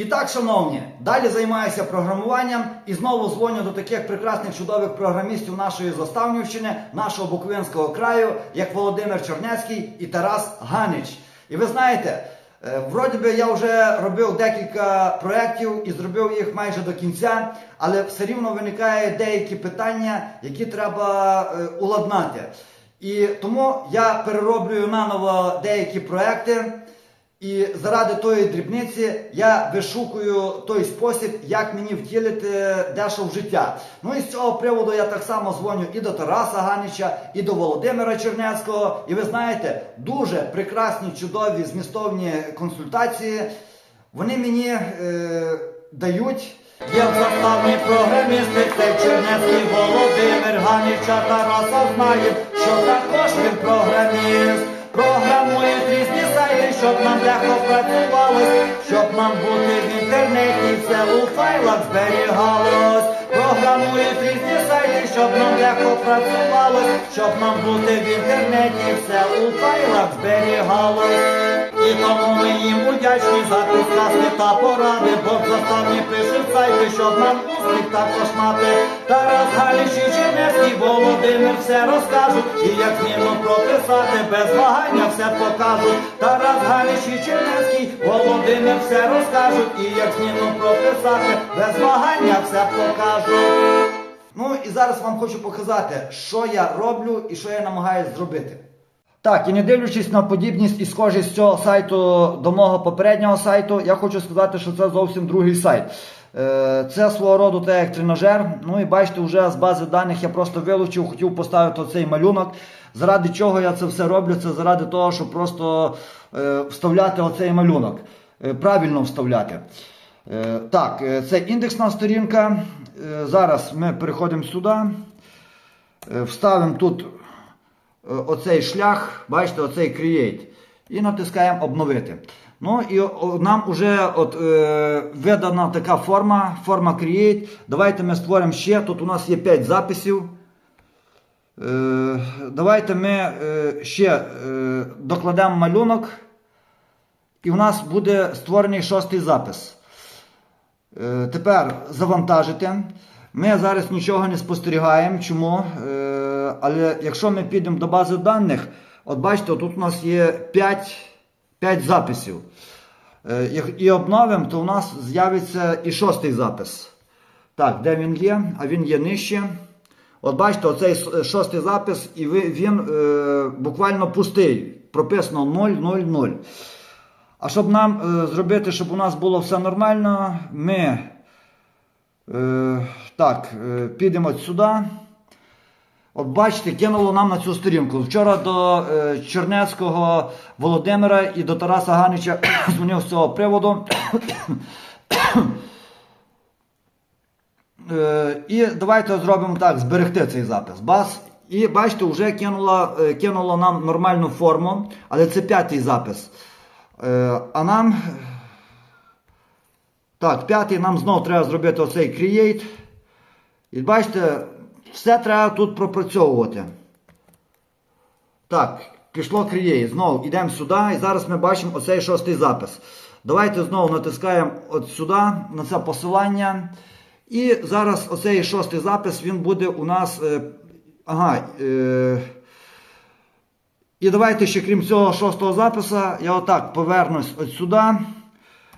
І так, шановні, далі займаюся програмуванням і знову дзвоню до таких прекрасних чудових програмістів нашої Заставнівщини, нашого Буковинського краю, як Володимир Чорнецький і Тарас Ганич. І ви знаєте, е, вроді би я вже робив декілька проєктів і зробив їх майже до кінця, але все рівно виникає деякі питання, які треба е, уладнати. І тому я перероблюю наново деякі проекти. І заради тої дрібниці я вишукую той спосіб, як мені втілити дещо в життя. Ну і з цього приводу я так само дзвоню і до Тараса Ганича, і до Володимира Чернецького. І ви знаєте, дуже прекрасні, чудові, змістовні консультації. Вони мені е, дають. Є заставні програмісти, цей Чернецький Володимир Ганича Тараса знає, що також він програміст. Програмує різні щоб нам легко працювалось, щоб нам бути в інтернеті, все у файлах зберігалось. Програмує різні сайти, щоб нам легко працювалось, щоб нам бути в інтернеті, все у файлах зберігалось. І тому ми їм вдячні за підказки та поради, бо в заставні пишуть сайти, щоб нам успіх також мати. Тарас Галіч і Чернецький, Володимир все розкажуть, і як змінно прописати, без вагання все покажуть. Тарас Галіч і Чернецький, Володимир все розкажуть, і як змінно прописати, без вагання все покажуть. Ну і зараз вам хочу показати, що я роблю і що я намагаюся зробити. Так, і не дивлячись на подібність і схожість цього сайту до мого попереднього сайту, я хочу сказати, що це зовсім другий сайт. Е, Це свого роду так як тренажер. Ну і бачите, вже з бази даних я просто вилучив, хотів поставити оцей малюнок. Заради чого я це все роблю? Це заради того, щоб просто е, вставляти оцей малюнок. Е, Правильно вставляти. Так, це індексна сторінка. Зараз ми переходимо сюди. Вставимо тут оцей шлях, бачите, оцей Create. І натискаємо обновити. Ну і нам вже от, е, видана така форма, форма Create. Давайте ми створимо ще. Тут у нас є 5 записів. Е, давайте ми е, ще е, докладемо малюнок. І у нас буде створений шостий запис. Е, Тепер завантажити. Ми зараз нічого не спостерігаємо. Чому? Е, Але якщо ми підемо до бази даних, от бачите, тут у нас є 5, 5 записів. Е, І обновимо, то у нас з'явиться і шостий запис. Так, де він є? А він є нижче. От бачите, оцей шостий запис, і він е, буквально пустий. Прописано 0, 0, 0. А щоб нам е, зробити, щоб у нас було все нормально, ми так, підемо сюди. От бачите, кинуло нам на цю сторінку. Вчора до е, Чернецького Володимира і до Тараса Ганича дзвонив з цього приводу. Е, і давайте зробимо так, зберегти цей запис. Бас. І бачите, вже кинуло, е, кинуло нам нормальну форму, але це п'ятий запис. Е, А нам. Так, п'ятий нам знову треба зробити оцей create. І бачите, все треба тут пропрацьовувати. Так, пішло create. Знову йдемо сюди, і зараз ми бачимо оцей шостий запис. Давайте знову натискаємо сюди, на це посилання. І зараз оцей шостий запис він буде у нас. Е, ага. Е, і давайте ще крім цього шостого запису, я отак повернусь от сюди,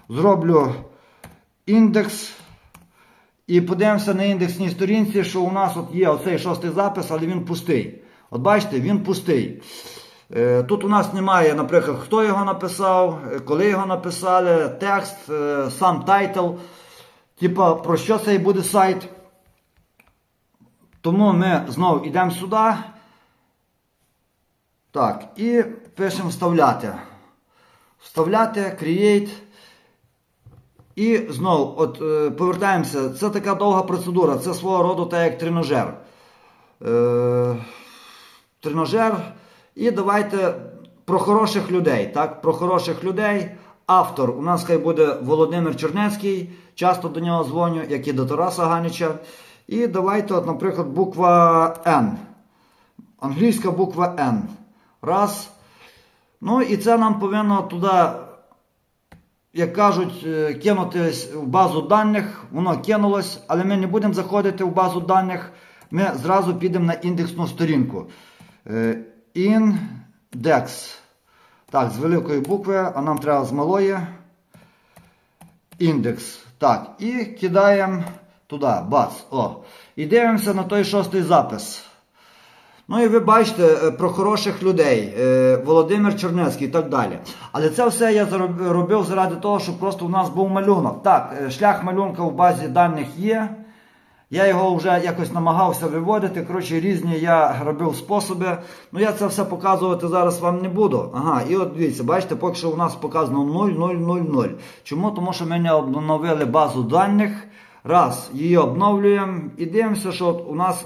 зроблю індекс. І подивимося на індексній сторінці, що у нас от є оцей шостий запис, але він пустий. От бачите, він пустий. Е, Тут у нас немає, наприклад, хто його написав, е, коли його написали, текст, е, сам тайтл. Типа, про що цей буде сайт. Тому ми знову йдемо сюди. Так, і пишемо вставляти. Вставляти, create. І знову от, е, повертаємося. Це така довга процедура, це свого роду так як тренажер. Е, тренажер. І давайте про хороших людей. Так? Про хороших людей. Автор у нас хай буде Володимир Чернецький. Часто до нього дзвоню, як і до Тараса Ганича. І давайте, от, наприклад, буква N. Англійська буква N. Раз. Ну і це нам повинно туди як кажуть, е, кинутись в базу даних, воно кинулось, але ми не будемо заходити в базу даних. Ми зразу підемо на індексну сторінку. Е, Індекс. Так, з великої букви, а нам треба з малої. Індекс. Так, і кидаємо туди, бац. О. І дивимося на той шостий запис. Ну і ви бачите е, про хороших людей, е, Володимир Чернецький і так далі. Але це все я робив заради того, щоб просто у нас був малюнок. Так, е, шлях малюнка в базі даних є. Я його вже якось намагався виводити. Коротше, різні я робив способи. Ну я це все показувати зараз вам не буду. Ага, і от дивіться, бачите, поки що у нас показано 0000. Чому? Тому що ми не обновили базу даних. Раз, її обновлюємо і дивимося, що от у нас.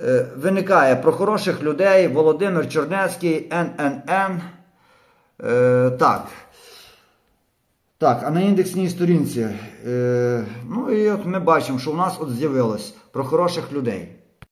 Е, виникає про хороших людей Володимир Чернецький, ННН. Е, так. Так, а на індексній сторінці. Е, ну і от ми бачимо, що у нас от з'явилось про хороших людей.